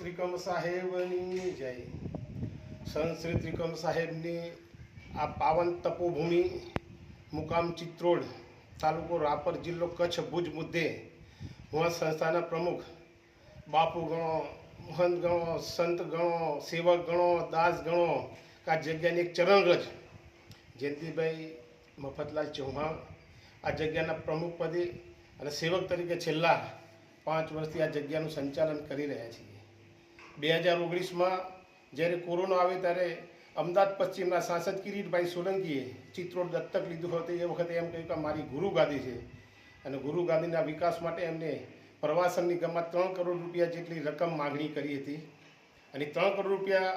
ત્રિકમ સાહેબની જય. સંત ત્રિકમ સાહેબની આ પાવન તપોભૂમિ મુકામ ચિત્રોડ તાલુકો રાપર જિલ્લો કચ્છ ભુજ મુદ્દે હું આ સંસ્થાના પ્રમુખ. બાપુ ગણો, મહંત ગણો, સંત ગણો, સેવક ગણો, દાસ ગણો આ જગ્યાની એક ચરણરજ જયંતિભાઈ મફતલાલ ચૌહાણ આ જગ્યાના પ્રમુખ પદે અને સેવક તરીકે છેલ્લા પાંચ વર્ષથી આ જગ્યાનું સંચાલન કરી રહ્યા છીએ. બે હજાર ઓગણીસમાં જ્યારે કોરોના આવે ત્યારે અમદાવાદ પશ્ચિમના સાંસદ કિરીટભાઈ સોલંકીએ ચિત્રોડ દત્તક લીધું હતું. એ વખતે એમ કહ્યું કે મારી ગુરુ ગાદી છે. અને ગુરુ ગાદીના વિકાસ માટે એમને પ્રવાસન નિગમમાં ત્રણ કરોડ રૂપિયા જેટલી રકમ માગણી કરી હતી. અને ત્રણ કરોડ રૂપિયા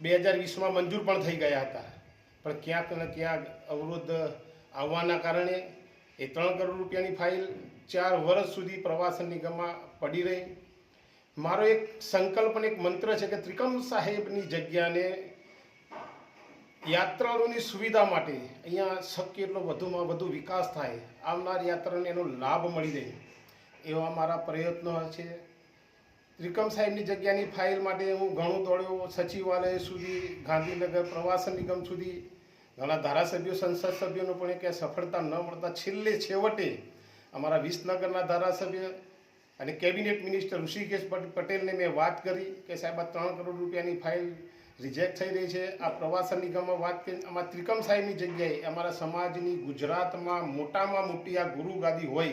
બે હજાર વીસમાં મંજૂર પણ થઈ ગયા હતા. પણ ક્યાંક ને ક્યાંક અવરોધ આવવાના કારણે એ ત્રણ કરોડ રૂપિયાની ફાઇલ ચાર વર્ષ સુધી પ્રવાસન નિગમમાં પડી રહી. મારો એક સંકલ્પ અને એક મંત્ર છે કે ત્રિકમ સાહેબની જગ્યાને યાત્રાળુની સુવિધા માટે અહીંયા શક્ય એટલો વધુમાં વધુ વિકાસ થાય, આવનાર યાત્રાને એનો લાભ મળી રહે. એવા મારા પ્રયત્નો છે. ત્રિકમ સાહેબની જગ્યાની ફાઇલ માટે હું ઘણું દોડ્યો સચિવાલય સુધી, ગાંધીનગર પ્રવાસન નિગમ સુધી. ઘણા ધારાસભ્યો, સંસદ સભ્યોનો પણ ક્યાંય સફળતા ન મળતા છેલ્લે છેવટે અમારા વિસનગરના ધારાસભ્ય અને કેબિનેટ મિનિસ્ટર ઋષિકેશ પટ- પટેલને મેં વાત કરી કે સાહેબ, આ ત્રણ કરોડ રૂપિયાની ફાઇલ રિજેક્ટ થઈ રહી છે. આ પ્રવાસન નિગમમાં વાત કરી, આમાં ત્રિકમ સાહેબની જગ્યાએ અમારા સમાજની ગુજરાતમાં મોટામાં મોટી આ ગુરુ ગાદી હોય,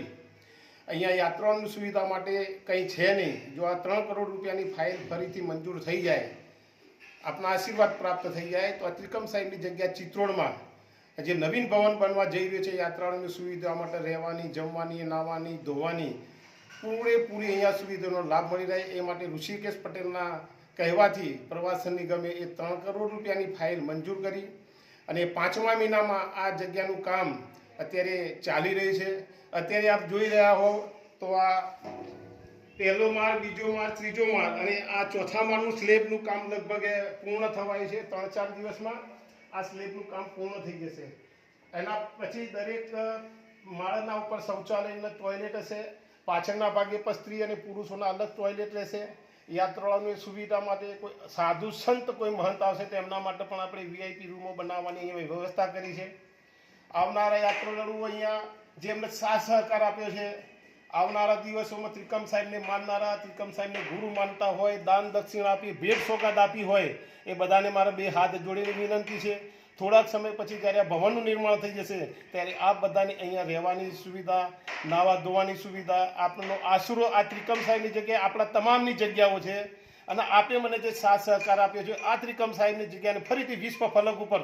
અહીંયા યાત્રાઓની સુવિધા માટે કંઈ છે નહીં. જો આ ત્રણ કરોડ રૂપિયાની ફાઇલ ફરીથી મંજૂર થઈ જાય, આપના આશીર્વાદ પ્રાપ્ત થઈ જાય, તો આ ત્રિકમ સાહેબની જગ્યા ચિત્રોડમાં જે નવીન ભવન બનવા જઈ રહ્યું છે યાત્રાળુની સુવિધા માટે રહેવાની, જમવાની, નાહવાની, ધોવાની પૂરેપૂરી અહીંયા સુવિધાનો લાભ મળી રહે એ માટે ઋષિકેશ પટેલના કહેવાથી પ્રવાસન નિગમે એ ત્રણ કરોડ રૂપિયાની ફાઇલ મંજૂર કરી અને પાંચમા મહિનામાં આ જગ્યાનું કામ અત્યારે ચાલી રહ્યું છે. અત્યારે આપ જોઈ રહ્યા હો તો આ પહેલો માળ, બીજો માળ, ત્રીજો માળ અને આ ચોથા માળનું સ્લેબનું કામ લગભગ પૂર્ણ થવાય છે ત્રણ ચાર દિવસમાં. આ સ્લેબનું કામ પૂર્ણ થઈ જશે. એના પછી દરેક માળના ઉપર શૌચાલયના ટોયલેટ હશે. પાછળના ભાગે પણ સ્ત્રી અને પુરુષોના અલગ ટોયલેટ રહેશે. યાત્રાળુઓની સુવિધા માટે કોઈ સાધુ સંત કોઈ મહંત આવશે તો એમના માટે પણ આપણે વીઆઈપી રૂમો બનાવવાની અહીંયા વ્યવસ્થા કરી છે. આવનારા યાત્રાળુઓ અહીંયા જેમને સાથ સહકાર આપ્યો છે, આવનારા દિવસોમાં ત્રિકમ સાહેબને માનનારા, ત્રિકમ સાહેબને ગુરુ માનતા હોય, દાન દક્ષિણા આપી, ભેટ સોગાદ આપી હોય, એ બધાને મારા બે હાથ જોડીને વિનંતી છે. થોડાક સમય પછી જ્યારે આ ભવનનું નિર્માણ થઈ જશે, ત્યારે આપ બધાની અહીંયા રહેવાની સુવિધા, નાવા ધોવાની સુવિધા, આપનો આશરો આ ત્રિકમ સાહેબની જગ્યાએ આપણા તમામની જગ્યાઓ છે. અને આપે મને જે સાથ સહકાર આપ્યો છે, આ ત્રિકમ સાહેબની જગ્યાને ફરીથી વિશ્વ ફલક ઉપર,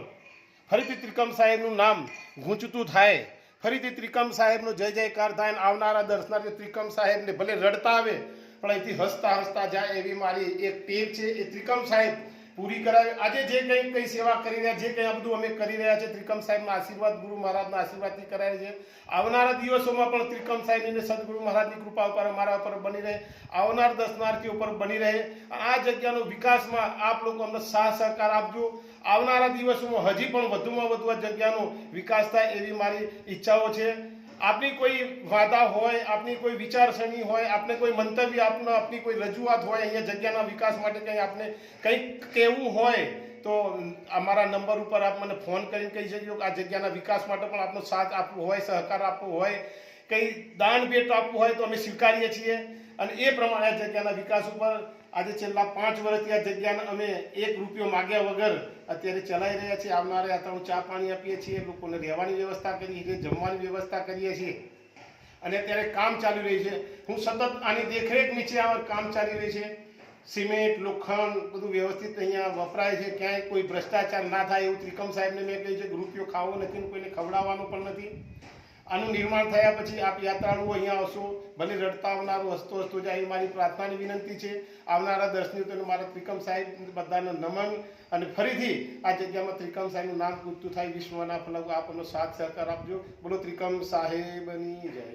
ફરીથી ત્રિકમ સાહેબનું નામ ગૂંચતું થાય. ફરીથી ત્રિકમ સાહેબનો જય જયકાર થાય અને આવનારા દર્શનાર્થી ત્રિકમ સાહેબને ભલે રડતા આવે, પણ અહીંથી હસતા હસતા જાય એવી મારી એક ટેવ છે. એ ત્રિકમ સાહેબ પૂરી કરાવે. આજે જે કંઈ કંઈ સેવા કરી રહ્યા, જે કંઈ આ બધું અમે કરી રહ્યા છે ત્રિકમ સાહેબના આશીર્વાદ, ગુરુ મહારાજના આશીર્વાદથી કરાય છે. આવનારા દિવસોમાં પણ ત્રિકમ સાહેબ અને સદગુરુ મહારાજની કૃપા ઉપર, અમારા ઉપર બની રહે. આવનાર દર્શનાર્થી ઉપર બની રહે. આ જગ્યાનો વિકાસમાં આપ લોકો અમને સાહ સહકાર આપજો. આવનારા દિવસોમાં હજી પણ વધુમાં વધુ આ જગ્યાનો વિકાસ થાય એવી મારી ઈચ્છાઓ છે. આપની કોઈ વાદા હોય, આપની કોઈ વિચારસરણી હોય, આપને કોઈ મંતવ્ય આપનો, આપની કોઈ રજૂઆત હોય, અહીંયા જગ્યાના વિકાસ માટે કંઈ આપને કંઈક કહેવું હોય, તો અમારા નંબર ઉપર આપ મને ફોન કરીને કહી શકજો કે આ જગ્યાના વિકાસ માટે પણ આપનો સાથ આપવો હોય, સહકાર આપવો હોય, કંઈ દાન ભેટ આપવું હોય તો અમે સ્વીકારીએ છીએ. અને એ પ્રમાણે આ જગ્યાના વિકાસ ઉપર આજે છેલ્લા પાંચ વર્ષથી આ જગ્યાને અમે એક રૂપિયો માગ્યા વગર અત્યારે ચલાવી રહ્યા છીએ. આવનારા યાત્રાઓ ચા પાણી આપીએ છીએ. લોકોને રહેવાની વ્યવસ્થા કરીએ છીએ, જમવાની વ્યવસ્થા કરીએ છીએ. અને અત્યારે કામ ચાલી રહ્યું છે. હું સતત આની દેખરેખ નીચે આ કામ ચાલી રહ્યું છે. સિમેન્ટ, લોખંડ બધું વ્યવસ્થિત અહીંયા વપરાય છે. ક્યાંય કોઈ ભ્રષ્ટાચાર ના થાય એવું ત્રિકમ સાહેબને મેં કહ્યું છે રૂપિયો ખાવો નથી કોઈને ખવડાવવાનો પણ નથી. આનું નિર્માણ થયા પછી આપ યાત્રાળુઓ અહીંયા આવશો, ભલે રડતા આવનારું હસતો હસતો જાય એ મારી પ્રાર્થનાની વિનંતી છે. આવનારા દર્શનીઓને મારા ત્રિકમ સાહેબ બધાને નમન અને ફરીથી આ જગ્યામાં ત્રિકમ સાહેબનું નામ પૂરતું થાય વિશ્વના ફલગ આપણનો સાથ સહકાર આપજો. બોલો ત્રિકમ સાહેબની જય.